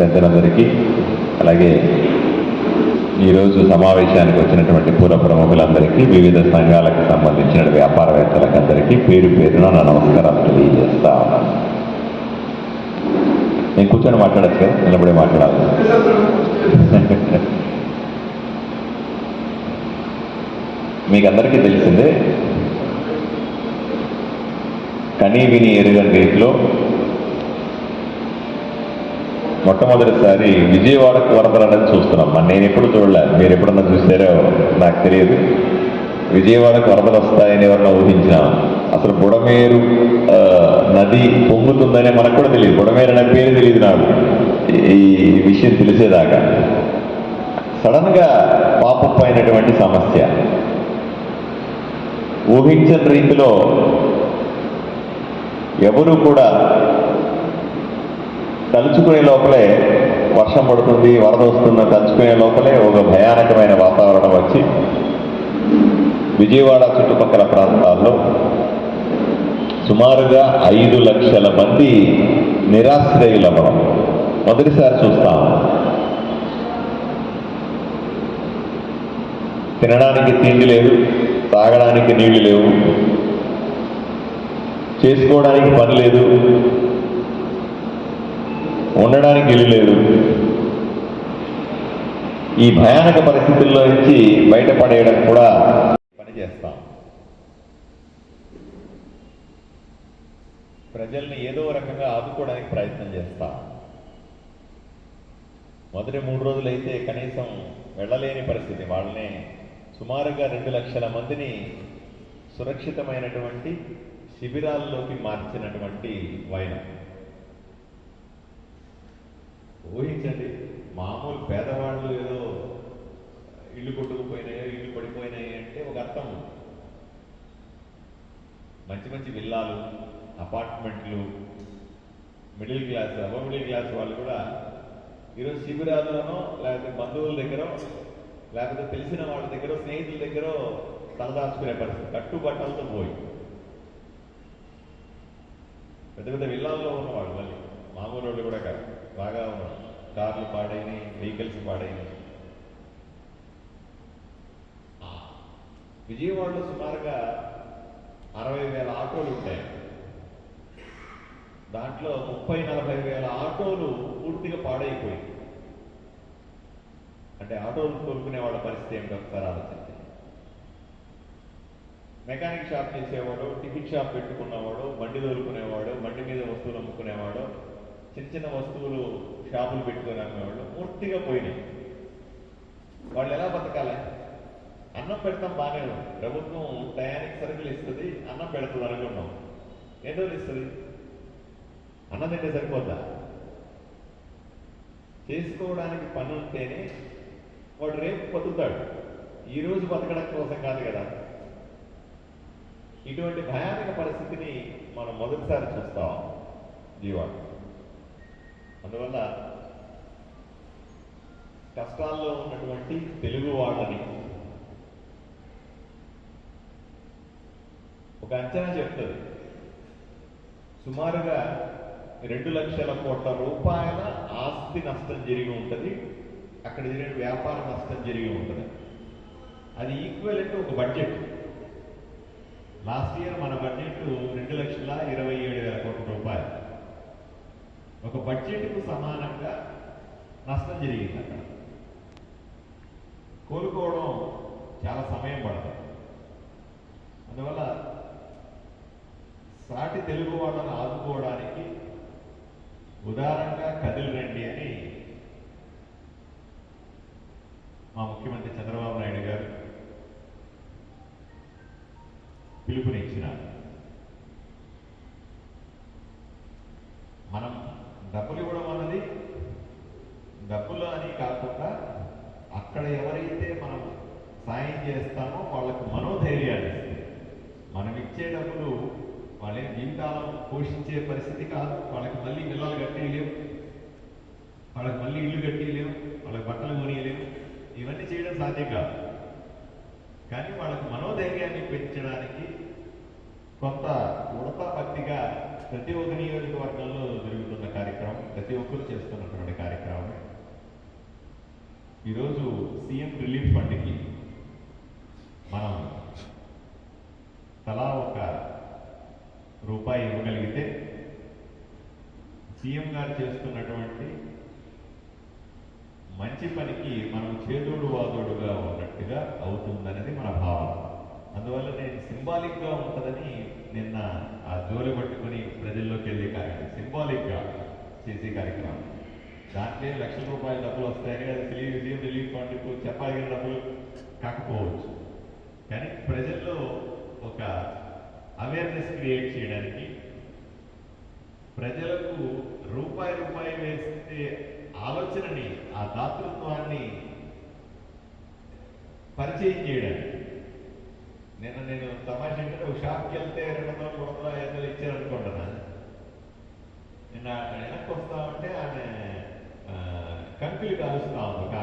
పెద్దలందరికీ అలాగే ఈరోజు సమావేశానికి వచ్చినటువంటి పూర్వ ప్రముఖులందరికీ వివిధ సంఘాలకు సంబంధించిన వ్యాపారవేత్తలకు అందరికీ పేరు పేరున నా నమస్కారాలు తెలియజేస్తా ఉన్నాను. నేను కూర్చొని మాట్లాడచ్చు? కదా నిలబడి మాట్లాడాలి. మీకు అందరికీ తెలిసిందే కనీ విని ఎరుగని రీతిలో మొట్టమొదటిసారి విజయవాడకు వరదలు చూస్తున్నాం. మరి నేను ఎప్పుడు చూడలే. మీరు ఎప్పుడన్నా చూసారో నాకు తెలియదు. విజయవాడకు వరదలు వస్తాయని ఎవరన్నా ఊహించినా అసలు బుడమేరు నది పొంగుతుందనే మనకు కూడా తెలియదు. బుడమేరు అనే పేరు తెలియదు నాకు. ఈ విషయం తెలిసేదాకా. సడన్గా పాపప్ అయినటువంటి సమస్య. ఊహించని రీతిలో ఎవరు కూడా తలుచుకునే లోపలే వర్షం పడుతుంది వరద వస్తున్న తలుచుకునే లోపలే ఒక భయానకమైన వాతావరణం వచ్చి విజయవాడ చుట్టుపక్కల ప్రాంతాల్లో సుమారుగా ఐదు లక్షల మంది నిరాశ్రయులవ్వడం మొదటిసారి చూస్తాం. తినడానికి తిండి లేదు తాగడానికి నీళ్ళు లేవు చేసుకోవడానికి పని లేదు ఉండడానికి వెళ్ళలేదు లేదు ఈ భయానక పరిస్థితుల్లో నుంచి బయటపడేయడం కూడా పని చేస్తాం. ప్రజల్ని ఏదో రకంగా ఆదుకోవడానికి ప్రయత్నం చేస్తాం. మొదటి మూడు రోజులైతే కనీసం వెళ్ళలేని పరిస్థితి. వాళ్ళని సుమారుగా రెండు లక్షల మందిని సురక్షితమైనటువంటి శిబిరాల్లోకి మార్చినటువంటి వైనం. ఊహించండి మామూలు పేదవాళ్ళు ఏదో ఇల్లు కొట్టుకుపోయినాయో ఇల్లు పడిపోయినాయి అంటే ఒక అర్థం మంచి మంచి విల్లాలు అపార్ట్మెంట్లు మిడిల్ క్లాస్ అబ మిడిల్ క్లాస్ వాళ్ళు కూడా ఈరోజు శిబిరాల్లోనో లేకపోతే బంధువుల దగ్గర లేకపోతే తెలిసిన వాళ్ళ దగ్గర స్నేహితుల దగ్గర తలదాచుకునే పరిస్థితి. కట్టుబట్టలతో పోయి. పెద్ద పెద్ద విల్లాల్లో ఉన్నవాళ్ళు మళ్ళీ. మామూలు వాళ్ళు కూడా కాదు. బాగా కార్లు పాడైనాయి వెహికల్స్ పాడైనాయి. ఆ, విజయవాడలో సుమారుగా అరవై వేల ఆటోలు ఉంటాయి. దాంట్లో ముప్పై నలభై వేల ఆటోలు పూర్తిగా పాడైపోయి అంటే ఆటోలు తోలుకునే వాళ్ళ పరిస్థితి ఏంటో ఒకసారి ఆలోచించండి. మెకానిక్ షాప్ చేసేవాడు టిఫిన్ షాప్ పెట్టుకున్నవాడు బండి దొరుకునేవాడు బండి మీద వస్తువులు అమ్ముకునేవాడు చిన్న చిన్న వస్తువులు షాపులు పెట్టుకుని అమ్మేవాళ్ళు. పూర్తిగా పోయినాయి. వాళ్ళు ఎలా బతకాలి? అన్నం పెడతాం బాగానే ఉంది ప్రభుత్వం టయానికి సరుకులు ఇస్తుంది అన్నం పెడుతుంది అనుకున్నాం ఎన్ని రోజులు ఇస్తుంది? అన్నం తింటే సరిపోద్దా? చేసుకోవడానికి పని ఉంటేనే వాడు రేపు బతుకుతాడు. ఈరోజు బతకడం కోసం కాదు కదా. ఇటువంటి భయానక పరిస్థితిని మనం మొదటిసారి చూస్తాం జీవాడు అందువల్ల కష్టాల్లో ఉన్నటువంటి తెలుగు వాళ్ళని ఒక అంచనా చెప్తుంది. సుమారుగా రెండు లక్షల కోట్ల రూపాయల ఆస్తి నష్టం జరిగి ఉంటుంది. అక్కడ జరిగిన వ్యాపార నష్టం జరిగి ఉంటుంది. అది ఈక్వల్ అంటే ఒక బడ్జెట్ లాస్ట్ ఇయర్ మన బడ్జెట్ రెండు లక్షల ఇరవై ఏడు వేల కోట్ల రూపాయలు. ఒక బడ్జెట్కు సమానంగా నష్టం జరిగింది అక్కడ. కోలుకోవడం చాలా సమయం పడుతుంది. అందువల్ల సాటి తెలుగు వాళ్ళని ఆదుకోవడానికి ఉదారంగా కదిలి రండి అని మా ముఖ్యమంత్రి చంద్రబాబు నాయుడు గారు పిలుపునిచ్చినారు మనం డబ్బులు ఇవ్వడం అన్నది డబ్బులు అని కాకుండా అక్కడ ఎవరైతే మనం సాయం చేస్తామో వాళ్ళకు మనోధైర్యాన్ని మనం ఇచ్చే డబ్బులు వాళ్ళ జీవితాలను పోషించే పరిస్థితి కాదు. వాళ్ళకి మళ్ళీ పిల్లలు కట్టేయలేము వాళ్ళకి మళ్ళీ ఇల్లు కట్టేయలేము వాళ్ళకి బట్టలు కొనియలేము ఇవన్నీ చేయడం సాధ్యం కాదు. కానీ వాళ్ళకి మనోధైర్యాన్ని పెంచడానికి కొంత ఉడతా భక్తిగా ప్రతి ఒక్క నియోజకవర్గంలో జరుగుతున్న కార్యక్రమం ప్రతి ఒక్కరు చేస్తున్నటువంటి కార్యక్రమం ఈరోజు సీఎం రిలీఫ్ ఫండ్కి మనం తలా ఒక రూపాయి ఇవ్వగలిగితే సీఎం గారు చేస్తున్నటువంటి మంచి పనికి మనం చేదోడు వాదోడుగా ఉన్నట్టుగా అవుతుందనేది మన భావన. అందువల్ల నేను సింబాలిక్గా ఉంటుందని నిన్న ఆ జోలి పట్టుకుని ప్రజల్లోకి వెళ్ళే కార్యక్రమం సింబాలిక్గా చేసే కార్యక్రమం దాంట్లో లక్షల రూపాయల డబ్బులు వస్తాయని అది రిలీఫ్ సీఎం రిలీఫ్ ఫండ్కు చెప్పాల్సిన డబ్బులు. కాకపోవచ్చు. కానీ ప్రజల్లో ఒక అవేర్నెస్ క్రియేట్ చేయడానికి ప్రజలకు రూపాయి రూపాయి వేస్తే ఆలోచనని ఆ దాతృత్వాన్ని పరిచయం చేయడానికి. నిన్న నేను తమాషా అంటే ఒక షాప్కి వెళ్తే రెండు వందలు మూడు వందల ఐదు వందలు ఇచ్చారు నిన్న వెనక్కి వస్తామంటే ఆమె కంకులు కాలుస్తా ఉంది ఒక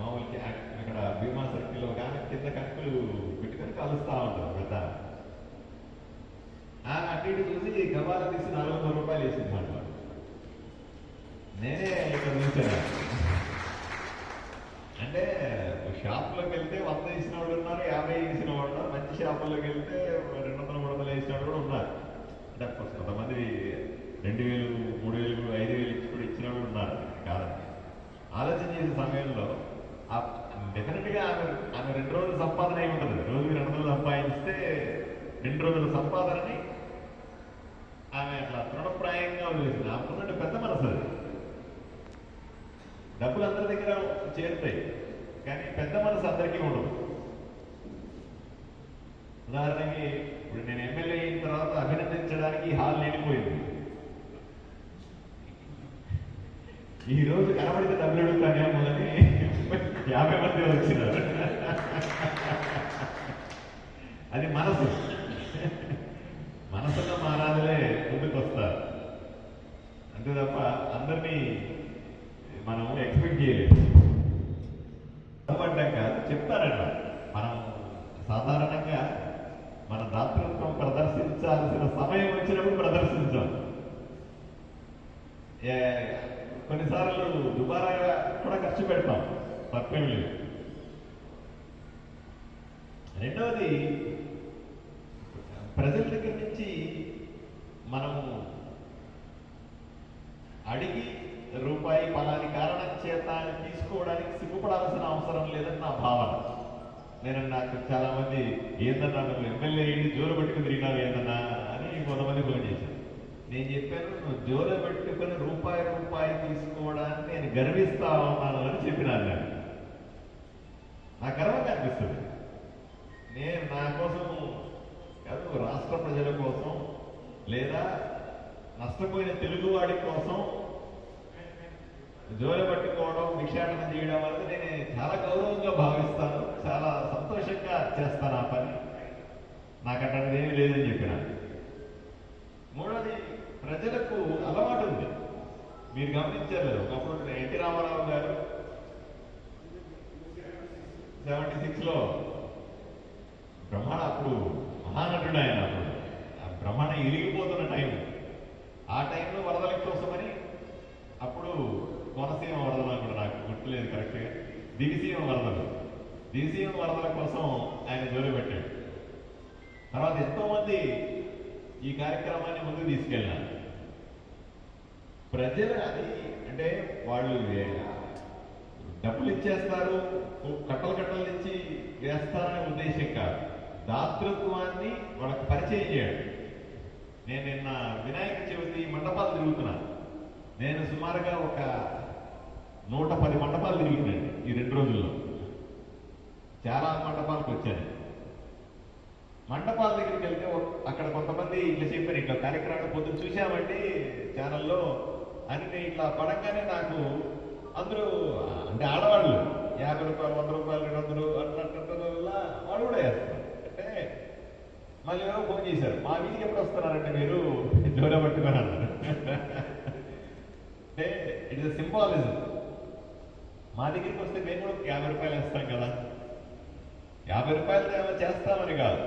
మామూలుకి అక్కడ భీమా సర్కిల్లో కానీ కింద కంకులు పెట్టుకొని కాలుస్తా ఉంటారు పెద్ద ఆమె. అటు ఇటు చూసి గబాల తీసి నాలుగు వందల రూపాయలు వేసింది మాట నేనే ఇక్కడ నిల్చున్నా అంటే షాప్లోకి వెళ్తే వంద వేసిన వాళ్ళు ఉన్నారు యాభై వేసిన వాళ్ళు మంచి షాపుల్లోకి వెళ్తే రెండు వందల మూడు వందలు వేసిన వాళ్ళు కూడా ఉన్నారు. అంటే కొంతమంది రెండు వేలు మూడు వేలు ఐదు వేలు ఇచ్చి కూడా ఇచ్చిన వాళ్ళు ఉన్నారు. కాదండి. ఆలోచన చేసే సమయంలో డెఫినెట్గా ఆమె ఆమె రెండు రోజుల సంపాదన అయి ఉంటుంది. రోజుకి రెండు రోజులు సంపాదిస్తే రెండు రోజుల సంపాదనని ఆమె అట్లా తృణప్రాయంగా వదిలేసింది. ఆమెకున్నట్టు పెద్ద మనసు అది. డబ్బులు అందరి దగ్గర చేరుతాయి కానీ పెద్ద మనసు అందరికీ ఉండదు. ఉదాహరణకి ఇప్పుడు నేను ఎమ్మెల్యే అయిన తర్వాత అభినందించడానికి హాల్ నిండిపోయింది. ఈ రోజు కనబడితే డబ్బులు అడుగుతానేమో అని యాభై మంది వచ్చినారు అది మనసు మనసున్న మారాలే ముందుకు వస్తారు అంతే తప్ప అందరినీ మనం ఎక్స్పెక్ట్ చేయలేదు పడ్డాక చెప్తారట మనం సాధారణంగా మన దాతృత్వం ప్రదర్శించాల్సిన సమయం వచ్చినప్పుడు ప్రదర్శించాం ఏ- కొన్నిసార్లు దుబారాగా కూడా ఖర్చు పెడతాం తప్పేం లేదు రెండవది ప్రజల దగ్గర నుంచి మనము అడిగి రూపాయి పలాని కారణం చేత అని తీసుకోవడానికి సిగ్గుపడాల్సిన అవసరం లేదని నా భావన. నేను నాకు చాలా మంది ఏందన్నా నువ్వు ఎమ్మెల్యే అయ్యి జోలు పెట్టుకుని తిరిగినావు ఏందన్నా అని కొంతమంది ఫోన్ చేశాను నేను చెప్పాను నువ్వు జోలు పెట్టుకుని రూపాయి రూపాయి తీసుకోవడానికి నేను గర్విస్తా ఉన్నాను అని చెప్పినాను నేను నాకు గర్వంగా అనిపిస్తుంది. నేను నా కోసం కాదు రాష్ట్ర ప్రజల కోసం లేదా నష్టపోయిన తెలుగువాడి కోసం జోల పట్టుకోవడం భిక్షాటన చేయడం వల్ల నేను చాలా గౌరవంగా భావిస్తాను. చాలా సంతోషంగా చేస్తాను ఆ పని. నాకు అట్లాంటిది ఏమీ లేదని చెప్పిన. మూడోది ప్రజలకు అలవాటు ఉంది. మీరు గమనించారు ఒకప్పుడు ఎన్టీ రామారావు గారు సెవెంటీ సిక్స్లో బ్రహ్మాండ అప్పుడు మహానటుడు ఆయన అప్పుడు ఆ బ్రహ్మాండం ఇరిగిపోతున్న టైం. ఆ టైంలో వరదల కోసమని అప్పుడు కోనసీమ వరదలు కూడా నాకు గుర్తులేదు కరెక్ట్గా. దివిసీమ వరదలు. దివిసీమ వరదల కోసం ఆయన జోలి పెట్టాడు. తర్వాత ఎంతోమంది ఈ కార్యక్రమాన్ని ముందుకు తీసుకెళ్ళారు ప్రజలు అది అంటే వాళ్ళు డబ్బులు ఇచ్చేస్తారు కట్టలు కట్టలు ఇచ్చి వేస్తారనే ఉద్దేశం కాదు. దాతృత్వాన్ని వాళ్ళకి పరిచయం చేయడం నేను నిన్న వినాయక చవితి మండపాలు తిరుగుతున్నా నేను సుమారుగా ఒక నూట పది మండపాలు తిరుగుతున్నాను ఈ రెండు రోజుల్లో. చాలా మండపాలకు వచ్చాను. మండపాల దగ్గరికి వెళ్తే అక్కడ కొంతమంది ఇట్లా చెప్పారు ఇట్లా కార్యక్రమాలు పొద్దున చూశామండి ఛానల్లో అన్ని ఇట్లా పడంగానే నాకు అందరూ అంటే ఆడవాళ్ళు యాభై రూపాయలు వంద రూపాయలు రెండు వందలు అట్లా వాళ్ళు కూడా వేస్తారు. మళ్ళీ ఎవరో ఫోన్ చేశారు. మా వీధికి ఎప్పుడు వస్తున్నారంటే మీరు జోర పట్టుకొని అన్నారు. అంటే ఇట్ ఇస్ సింబాలిజం మా దగ్గరికి వస్తే మేము కూడా యాభై రూపాయలు వేస్తాం కదా. యాభై రూపాయలు ఏమైనా చేస్తామని కాదు.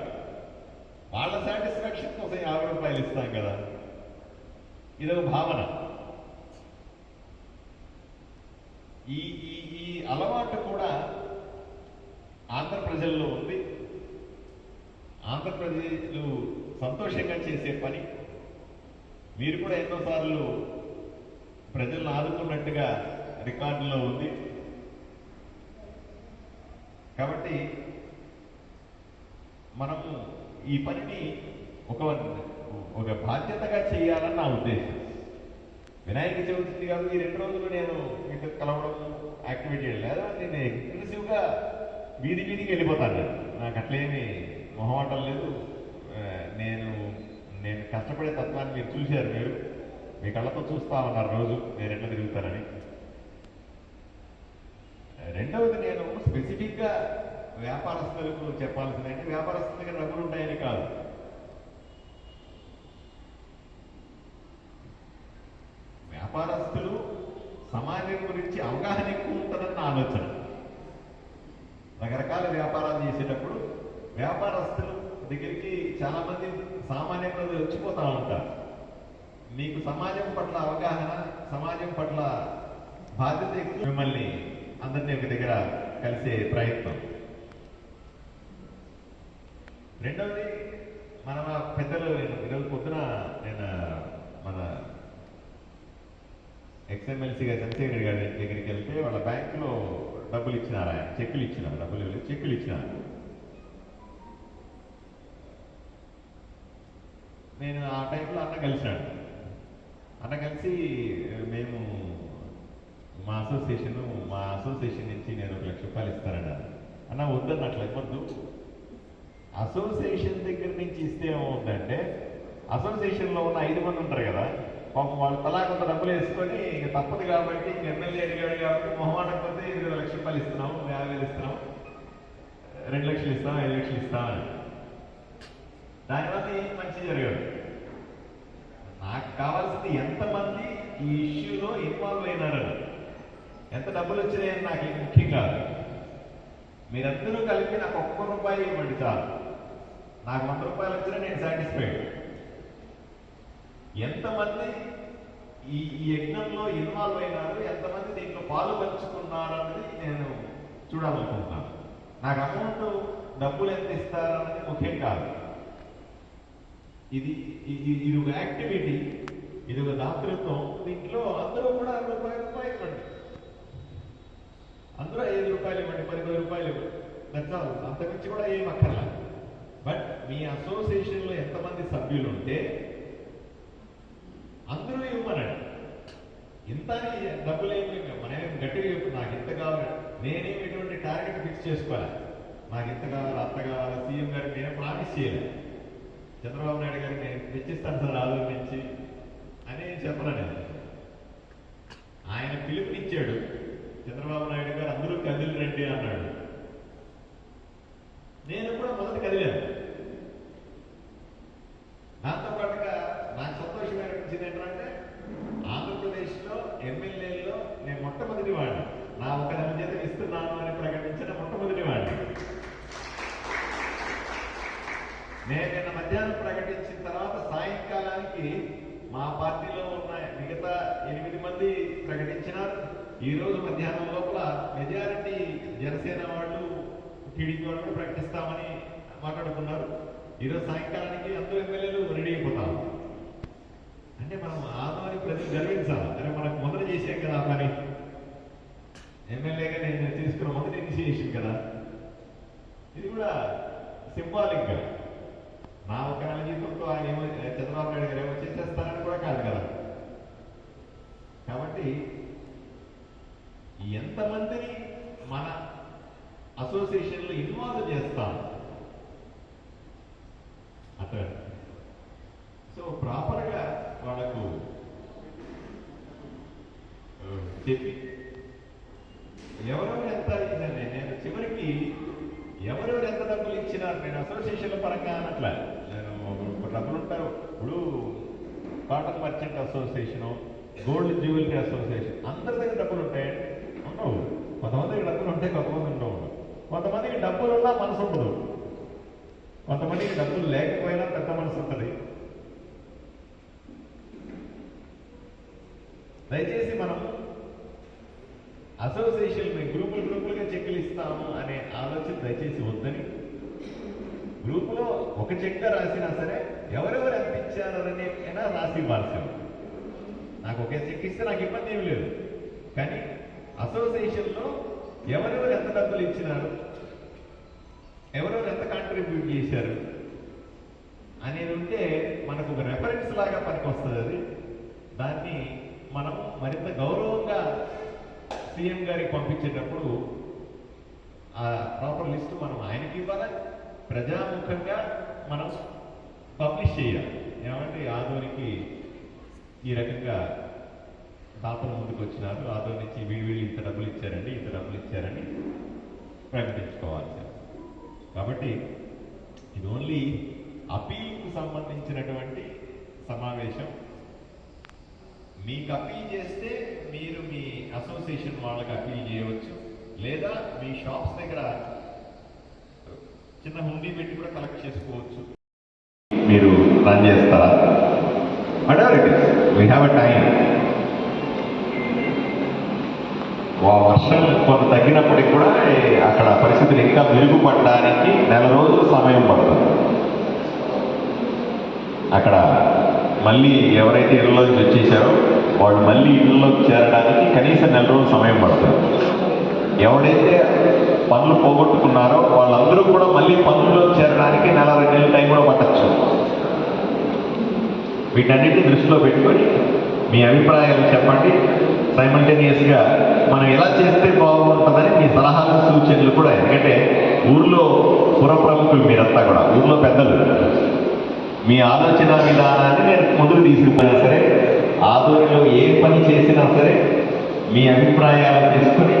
వాళ్ళ సాటిస్ఫాక్షన్ కోసం యాభై రూపాయలు ఇస్తాం కదా. ఇదొక భావన. ఈ ఈ ఈ అలవాటు కూడా ఆంధ్ర ప్రజల్లో ఉంది. ఆంధ్రప్రదేశ్లు సంతోషంగా చేసే పని. మీరు కూడా ఎన్నోసార్లు ప్రజలను ఆదుకున్నట్టుగా రికార్డులో ఉంది. కాబట్టి మనము ఈ పనిని ఒక ఒక బాధ్యతగా చేయాలని నా ఉద్దేశం. వినాయక చవితి ఉంది కాబట్టి ఈ రెండు రోజులు నేను మీతో కలవడం యాక్టివేట్ చేయడం లేదా నేను ఎక్స్క్లూసివ్గా వీధి వీధికి వెళ్ళిపోతాను. నాకు అట్లేమి మొహమాటం లేదు. నేను నేను కష్టపడే తత్వాన్ని మీరు చూశారు మీరు. మీ కళ్ళతో చూస్తా ఉన్నారు రోజు. నేను ఎట్లా తిరుగుతానని. రెండవది నేను స్పెసిఫిక్గా వ్యాపారస్తులకు చెప్పాల్సింది అంటే వ్యాపారస్తుల దగ్గర డబ్బులు ఉంటాయని కాదు. వ్యాపారస్తులు సమాజం గురించి అవగాహన ఎక్కువ ఉంటుందన్న ఆలోచన. రకరకాల వ్యాపారాలు చేసేటప్పుడు వ్యాపారస్తులు దగ్గరికి చాలా మంది సామాన్య ప్రజలు వచ్చిపోతా ఉంటారు. మీకు సమాజం పట్ల అవగాహన సమాజం పట్ల బాధ్యత ఎక్కువ. మిమ్మల్ని అందరినీ ఒక దగ్గర కలిసే ప్రయత్నం. రెండవది మన పెద్దలు ఈరోజు పొద్దున నేను మన ఎక్స్ఎంఎల్సీ గారు చంద్రశేఖర్ గారి దగ్గరికి వెళ్తే వాళ్ళ బ్యాంకులో డబ్బులు ఇచ్చినారు ఆయన. చెక్కులు ఇచ్చినారు డబ్బులు చెక్కులు ఇచ్చినారు. నేను ఆ టైంలో అన్న కలిశాడు అన్న కలిసి మేము మా అసోసియేషన్ మా అసోసియేషన్ నుంచి నేను ఒక లక్ష రూపాయలు ఇస్తానన్నా అన్న వద్దన్న అట్లా ఇవ్వద్దు. అసోసియేషన్ దగ్గర నుంచి ఇస్తే ఏమవుతుందంటే అసోసియేషన్లో ఉన్న ఐదు మంది ఉంటారు కదా పాపం వాళ్ళు తలా కొంత డబ్బులు వేసుకొని ఇక తప్పదు కాబట్టి ఇంక ఎమ్మెల్యే అడిగాడు కాబట్టి మొహమాటం పోతే ఇరవై లక్ష రూపాయలు ఇస్తున్నాం యాభై వేలు ఇస్తున్నాం రెండు లక్షలు ఇస్తాం ఐదు లక్షలు ఇస్తామని అని. నుంచి జరిగాడు నాకు కావాల్సింది ఎంతమంది ఈ ఇష్యూలో ఇన్వాల్వ్ అయినారని. ఎంత డబ్బులు వచ్చినాయని నాకు ముఖ్యం కాదు. మీరందరూ కలిపి నాకు ఒక్క రూపాయి ఇవ్వండి చాలు. నాకు వంద రూపాయలు వచ్చినా నేను సాటిస్ఫైడ్ ఎంతమంది ఈ ఈ యజ్ఞంలో ఇన్వాల్వ్ అయినారు ఎంతమంది దీంట్లో పాలు పంచుకున్నారు నేను చూడాలనుకుంటున్నాను. నాకు అమౌంట్ డబ్బులు ఎంత ఇస్తారన్నది ముఖ్యం కాదు. ఇది ఇది ఇది ఒక యాక్టివిటీ ఇది ఒక దాతృత్వం. దీంట్లో అందరూ కూడా రూపాయి రూపాయలు ఇవ్వండి. అందరూ ఐదు రూపాయలు ఇవ్వండి పది పది రూపాయలు ఇవ్వండి. దట్స్ అంతకుమించి కూడా ఏం అక్కర్లా. బట్ మీ అసోసియేషన్లో ఎంతమంది సభ్యులు ఉంటే అందరూ ఇవ్వమనండి. ఇంత డబ్బులు ఏమి మనమేం గట్టిగా చెప్పు నాకు ఇంత కావాలి. నేనేమి ఎటువంటి టార్గెట్ ఫిక్స్ చేసుకోవాలి? నాకు ఇంత కావాలి అంత కావాలి? సీఎం గారికి నేను ప్రామిస్ చేయలేదు చంద్రబాబు నాయుడు గారికి నేను తెచ్చిస్తాను సార్ నుంచి అని చెప్పను నేను. ఆయన పిలుపునిచ్చాడు. చంద్రబాబు నాయుడు గారు అందరూ కదిలి రండి అన్నాడు. నేను కూడా మొదట కదిలాను. దాంతో పాటుగా నాకు సంతోషం అనిపించింది ఏంటంటే ఆంధ్రప్రదేశ్లో ఎమ్మెల్యేలో నేను మొట్టమొదటి వాడిని నా ఒక చేత ఇస్తున్నాను అని ప్రకటించిన మొట్టమొదటి వాడిని నేను నిన్న మధ్యాహ్నం ప్రకటించిన తర్వాత సాయంకాలానికి మా పార్టీలో ఉన్న మిగతా ఎనిమిది మంది ప్రకటించినారు. ఈరోజు మధ్యాహ్నం లోపల మెజారిటీ జనసేన వాళ్ళు టీడీపీ వాళ్ళు ప్రకటిస్తామని మాట్లాడుకున్నారు. ఈరోజు సాయంకాలానికి అందరూ ఎమ్మెల్యేలు రెడీ అయిపోతారు. అంటే మనం ఆదాని ప్రజలు గర్వించాలి. అరే మనకు మొదలు చేసాం కదా పని ఎమ్మెల్యేగా నేను తీసుకున్న మొదటి ఇనిషియేషన్ కదా. ఇది కూడా సింబాలిక్గా. మా నా ఒక నెల జీతంతో ఆయన ఏమో చంద్రబాబు నాయుడు గారు ఏమో చేసేస్తారని కూడా కాదు కదా. కాబట్టి ఎంతమందిని మన అసోసియేషన్లో ఇన్వాల్వ్ చేస్తాం? అక్కడ సో ప్రాపర్గా వాళ్ళకు చెప్పి ఎవరెవరు ఎంత ఇచ్చిందండి నేను చివరికి ఎవరెవరు ఎంత డబ్బులు ఇచ్చినారు నేను అసోసియేషన్ల పరంగా అనట్లే నేను ఒక డబ్బులు ఉంటారు ఇప్పుడు merchant association gold jewellery association అందరి దగ్గర డబ్బులు ఉంటాయి ఉండవు. కొంతమందికి డబ్బులు ఉంటాయి కొంతమంది ఉండవు. కొంతమందికి డబ్బులు ఉన్నా మనసు ఉండదు. కొంతమందికి డబ్బులు లేకపోయినా పెద్ద మనసు ఉంటుంది. దయచేసి మనం అసోసియేషన్ గ్రూపులు గ్రూపులుగా చెక్కులు ఇస్తాము అనే ఆలోచన దయచేసి వద్దని. గ్రూపులో ఒక చెక్క రాసినా సరే ఎవరెవరు ఎంత అయినా రాసి ఇవ్వాల్సి నాకు ఒకే చెక్ ఇస్తే నాకు ఇబ్బంది ఏమి లేదు. కానీ అసోసియేషన్లో ఎవరెవరు ఎంత డబ్బులు ఇచ్చినారు ఎవరెవరు ఎంత కాంట్రిబ్యూట్ చేశారు అనేది ఉంటే మనకు ఒక రెఫరెన్స్ లాగా పనికొస్తుంది అది. దాన్ని మనం మరింత గౌరవంగా సీఎం గారికి పంపించేటప్పుడు ఆ ప్రాపర్ లిస్ట్ మనం ఆయనకి ఇవ్వాలి. ప్రజాముఖంగా మనం పబ్లిష్ చేయాలి. ఏమంటే ఆదోనికి ఈ రకంగా దాతలు ముందుకు వచ్చినారు. ఆదో నుంచి వీడి వీళ్ళు ఇంత డబ్బులు ఇచ్చారండి ఇంత డబ్బులు ఇచ్చారని ప్రకటించుకోవాలి కాబట్టి ఇది ఓన్లీ అపీల్కు సంబంధించినటువంటి సమావేశం. మీకు అపీల్ చేస్తే మీరు మీ అసోసియేషన్ వాళ్ళకి అపీల్ చేయవచ్చు. లేదా మీ షాప్స్ దగ్గర చిన్న హుండీ పెట్టి కూడా కలెక్ట్ చేసుకోవచ్చు. ప్లాన్ చేస్తారా? Whatever it is we have a time. వా వర్షం కొంత తగ్గినప్పటికి కూడా అక్కడ పరిస్థితులు ఇంకా మెరుగుపడడానికి నెల రోజులు సమయం పడుతుంది. అక్కడ మళ్ళీ ఎవరైతే ఇళ్ళలోకి వచ్చేసారో వాళ్ళు మళ్ళీ ఇళ్ళలోకి చేరడానికి కనీసం నెల రోజులు సమయం పడుతుంది. ఎవడైతే పనులు పోగొట్టుకున్నారో వాళ్ళందరూ కూడా మళ్ళీ పనుల్లో చేరడానికి నెల రెండు నెలల టైం కూడా పట్టచ్చు. వీటన్నిటిని దృష్టిలో పెట్టుకొని మీ అభిప్రాయాలు చెప్పండి. సైమల్టేనియస్గా మనం ఎలా చేస్తే బాగుంటుందని మీ సలహాలు సూచనలు కూడా ఎందుకంటే ఊర్లో పుర ప్రముఖులు మీరంతా కూడా ఊర్లో పెద్దలు. మీ ఆలోచన విధానాన్ని నేను ముందుకు తీసుకుపోయినా సరే ఆధ్వర్యంలో ఏ పని చేసినా సరే మీ అభిప్రాయాలు తీసుకొని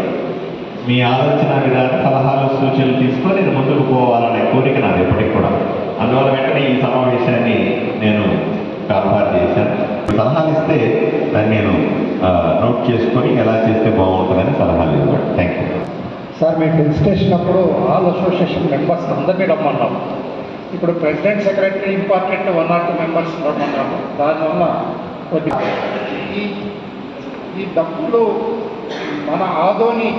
మీ ఆలోచన విధానం సలహాలు సూచనలు తీసుకొని నేను ముందుకు పోవాలనే కోరిక నాది ఎప్పటికి కూడా. అందువల్ల వెంటనే ఈ సమావేశాన్ని నేను ఏర్పాటు చేశాను సలహాలు ఇస్తే దాన్ని నేను నోట్ చేసుకొని ఎలా చేస్తే బాగుంటుందని సలహాలు ఇవ్వండి. థ్యాంక్ యూ సార్ మేము రిజిస్ట్రేషన్ అప్పుడు ఆల్ అసోసియేషన్ మెంబర్స్ అందరినీ రమ్మన్నాం. ఇప్పుడు president secretary important one or two members రమ్మన్నాము. దానివల్ల కొద్దిగా ఈ ఈ డబ్బులు మన ఆదోని